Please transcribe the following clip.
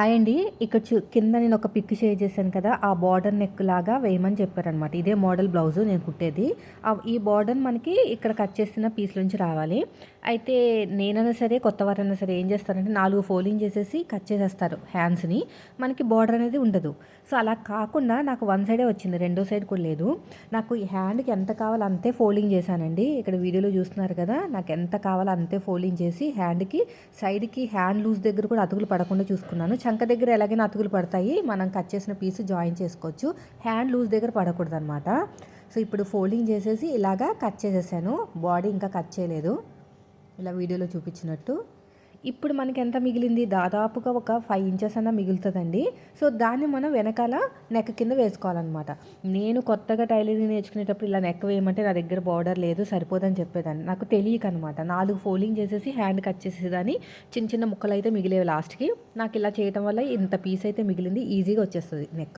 Hi అండి ఇక్కడ చూ కింద నేను ఒక పిక్ షేర్ చేశాను కదా ఆ బార్డర్ నెక్ లాగా వేయమని చెప్పారనమాట ఇదే మోడల్ బ్లౌజ్ నేను కుట్టేది. ఈ బార్డర్ మనకి ఇక్కడ కట్ చేసిన పీస్ నుంచి రావాలి. అయితే నేనైనా సరే కొత్త వారైనా సరే ఏం చేస్తారంటే నాలుగు ఫోల్డింగ్ చేసేసి కట్ చేసేస్తారు హ్యాండ్స్ని. మనకి బార్డర్ అనేది ఉండదు. సో అలా కాకుండా నాకు వన్ సైడే వచ్చింది రెండో సైడ్ కూడా లేదు. నాకు ఈ హ్యాండ్కి ఎంత కావాలో అంతే ఫోల్డింగ్ చేశానండి. ఇక్కడ వీడియోలో చూస్తున్నారు కదా నాకు ఎంత కావాలో అంతే ఫోల్డింగ్ చేసి హ్యాండ్కి సైడ్కి హ్యాండ్ లూజ్ దగ్గర కూడా అతుకులు పడకుండా చూసుకున్నాను. చంక దగ్గర ఎలాగైనా అతుకులు పడతాయి. మనం కట్ చేసిన పీస్ జాయిన్ చేసుకోవచ్చు. హ్యాండ్ లూజ్ దగ్గర పడకూడదు అనమాట సో ఇప్పుడు ఫోల్డింగ్ చేసేసి ఇలాగా కట్ చేసేసాను. బాడీ ఇంకా కట్ చేయలేదు. ఇలా వీడియోలో చూపించినట్టు. ఇప్పుడు మనకి ఎంత మిగిలింది? దాదాపుగా ఒక ఫైవ్ ఇంచెస్ అన్న మిగులుతుందండి. సో దాన్ని మనం వెనకాల నెక్ కింద వేసుకోవాలన్నమాట. నేను కొత్తగా టైలరింగ్ నేర్చుకునేటప్పుడు ఇలా నెక్ వేయమంటే నా దగ్గర బార్డర్ లేదు సరిపోదని చెప్పేదాన్ని. నాకు తెలియక అనమాట నాలుగు ఫోల్డింగ్ చేసేసి హ్యాండ్ కట్ చేసేదాన్ని చిన్న చిన్న ముక్కలు అయితే మిగిలేవి లాస్ట్కి నాకు ఇలా చేయటం వల్ల ఇంత పీస్ అయితే మిగిలింది ఈజీగా వచ్చేస్తుంది నెక్